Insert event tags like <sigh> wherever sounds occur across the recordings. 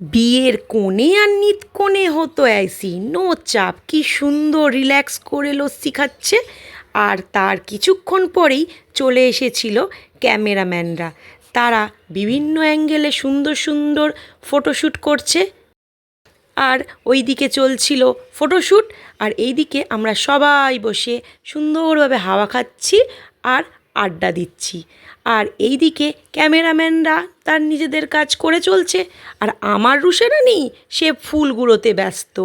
বিয়ের কোণে আর নিত কোণে হতো ऐसी নো চাপ, কি সুন্দর রিল্যাক্স করে লস্যি খাচ্ছে। আর তার কিছুক্ষণ পরেই চলে এসেছিল ক্যামেরাম্যানরা। তারা বিভিন্ন অ্যাঙ্গেলে সুন্দর সুন্দর ফটোশ্যুট করছে। আর ওই দিকে চলছিল ফটোশ্যুট। আর এইদিকে আমরা সবাই বসে সুন্দরভাবে হাওয়া খাচ্ছি। আর আড্ডা দিচ্ছি। আর এইদিকে ক্যামেরাম্যানরা তার নিজেদের কাজ করে চলছে। আর আমার রুশেরা নেই, সে ফুলগুলোতে ব্যস্ত,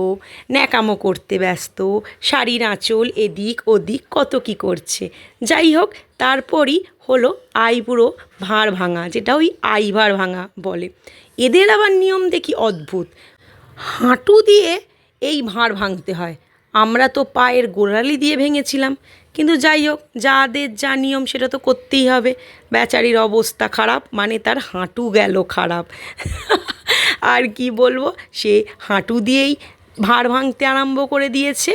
ন্যাকামো করতে ব্যস্ত, শাড়ির আঁচল এদিক ওদিক কত কী করছে। যাই হোক, তারপরই হলো আইবুড়ো ভাঁড় ভাঙা, যেটা ওই আইভার ভাঙা বলে। এদের আবার নিয়ম দেখি অদ্ভুত। হাঁটু দিয়ে এই ভাঁড় ভাঙতে হয়। আমরা তো পায়ের গোড়ালি দিয়ে ভেঙেছিলাম। কিন্তু যাই হোক, যাদের যা নিয়ম সেটা তো করতেই হবে। বেচারির অবস্থা খারাপ মানে তার হাঁটু গেল খারাপ। <laughs> আর কি বলব, সে হাঁটু দিয়েই ভাঁড় ভাঙতে আরম্ভ করে দিয়েছে।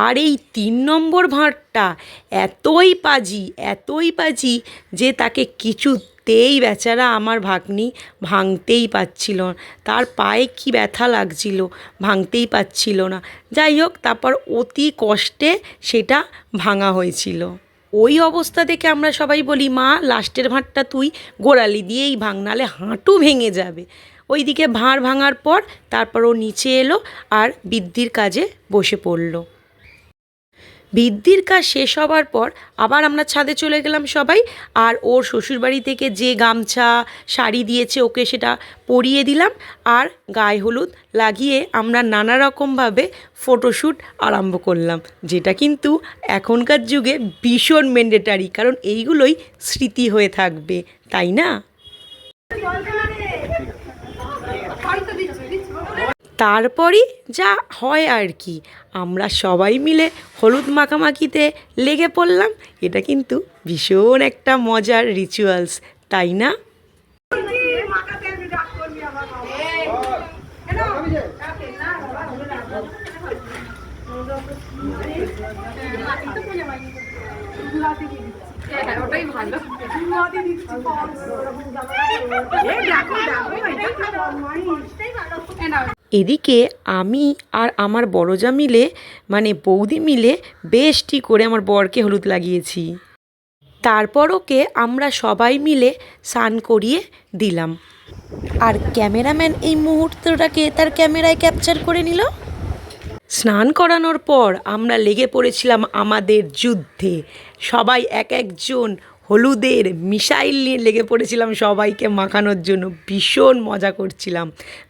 আর এই তিন নম্বর ভাঁড়টা এতই পাজি এতই পাজি যে তাকে কিছুতেই বেচারা আমার ভাগ্নি ভাঙতেই পারছিল না। তার পায়ে কি ব্যথা লাগছিল ভাঙতেই পারছিল না। যাই হোক, তারপর অতি কষ্টে সেটা ভাঙা হয়েছিল। ওই অবস্থা দেখে আমরা সবাই বলি, মা, লাস্টের ভাঁড়টা তুই গোড়ালি দিয়েই ভাঙ, নালে হাঁটু ভেঙে যাবে। ওইদিকে ভাঁড় ভাঙার পর তারপর ও নিচে এলো আর বৃদ্ধির কাজে বসে পড়ল। বৃদ্ধির কাজ শেষ হবার পর আবার আমরা ছাদে চলে গেলাম সবাই, আর ওর শ্বশুরবাড়ি থেকে যে গামছা, শাড়ি দিয়েছে ওকে সেটা পরিয়ে দিলাম, আর গায়ে হলুদ লাগিয়ে আমরা নানা রকমভাবে ফটোশ্যুট আরম্ভ করলাম, যেটা কিন্তু এখনকার যুগে ভীষণ ম্যান্ডেটারি কারণ এইগুলোই স্মৃতি হয়ে থাকবে, তাই না? তারপরই যা হয় আর কি। আমরা সবাই মিলে হলুদ মাখামাখিতে লেগে পড়লাম। এটা কিন্তু ভীষণ একটা মজার রিচুয়ালস তাই না? এদিকে আমি আর আমার বড়জা মিলে মানে বৌদি মিলে বেশটি করে আমার বরকে হলুদ লাগিয়েছি। তারপর ওকে আমরা সবাই মিলে স্নান করিয়ে দিলাম। আর ক্যামেরাম্যান এই মুহূর্তটাকে তার ক্যামেরায় ক্যাপচার করে নিল। স্নান করানোর পর আমরা লেগে পড়েছিলাম আমাদের যুদ্ধে। সবাই এক একজন হলুদের মিসাইল নিয়ে লেগে পড়েছিলাম সবাইকে মাখানোর জন্য। ভীষণ মজা করছিলাম।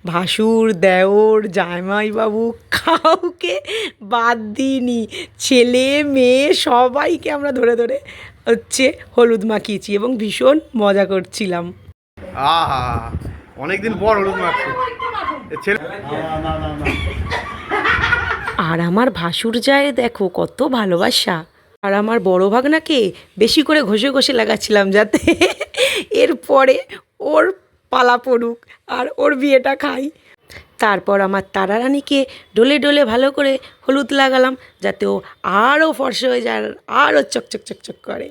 ভাসুর দেওর জামাইবাবু কাউকে বাদ দিইনি। ছেলে মেয়ে সবাইকে আমরা ধরে ধরে হচ্ছে হলুদ মাখিয়েছি এবং ভীষণ মজা করছিলাম। আহা অনেকদিন পর হলুদ মাখছে। ছেলে আর আমার ভাসুর যায় দেখো কত ভালোবাসা। আর আমার বড় ভাগনাকে বেশি করে ঘষে ঘষে লাগাচ্ছিলাম যাতে এরপরে ওর পালা পড়ুক আর ওর বিয়েটা খাই। তারপর আমার তারারানীকে ডলে ডলে ভালো করে হলুদ লাগালাম যাতে ও আরও ফর্সা হয়ে যায় আর আরও চকচক চকচক করে।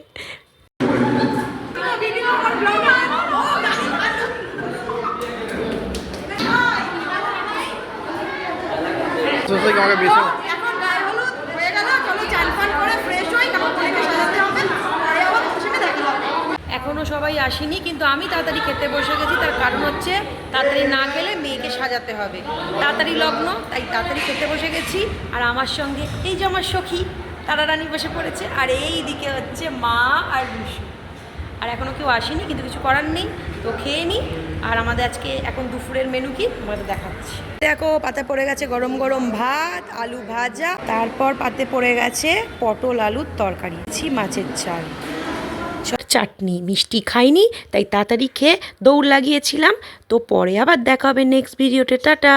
আমাকে বেশি এখন গায়ে হলুদ হয়ে গেল চলো চান ফান করে ফ্রেশ হই তারপর বোনকে সাজাতে হবে পরে আবার তোমার সঙ্গে দেখা হবে এখনও সবাই আসেনি, কিন্তু আমি তাড়াতাড়ি খেতে বসে গেছি। তার কারণ হচ্ছে, তাড়াতাড়ি না খেলে মেয়েকে সাজাতে হবে। তাড়াতাড়ি লগ্ন, তাই তাড়াতাড়ি খেতে বসে গেছি। আর আমার সঙ্গে, এই যে আমার সখী তারা রানী বসে পড়েছে। আর এই দিকে হচ্ছে মা আর রুশু আর এখনও কেউ আসেনি, কিন্তু কিছু করার নেই। তো খেয়ে নিই আর আমাদের আজকে এখন দুপুরের মেনু কি? তোমাদের দেখাচ্ছি। দেখো, পাতে পড়ে গেছে গরম গরম ভাত, আলু ভাজা। তারপর পাতে পড়ে গেছে পটল আলুর তরকারি। মাছের চাল চাটনি, মিষ্টি খাইনি, তাই তাড়াতাড়ি খেয়ে দৌড় লাগিয়েছিলাম। তো পরে আবার দেখা হবে নেক্সট ভিডিওতে টাটা।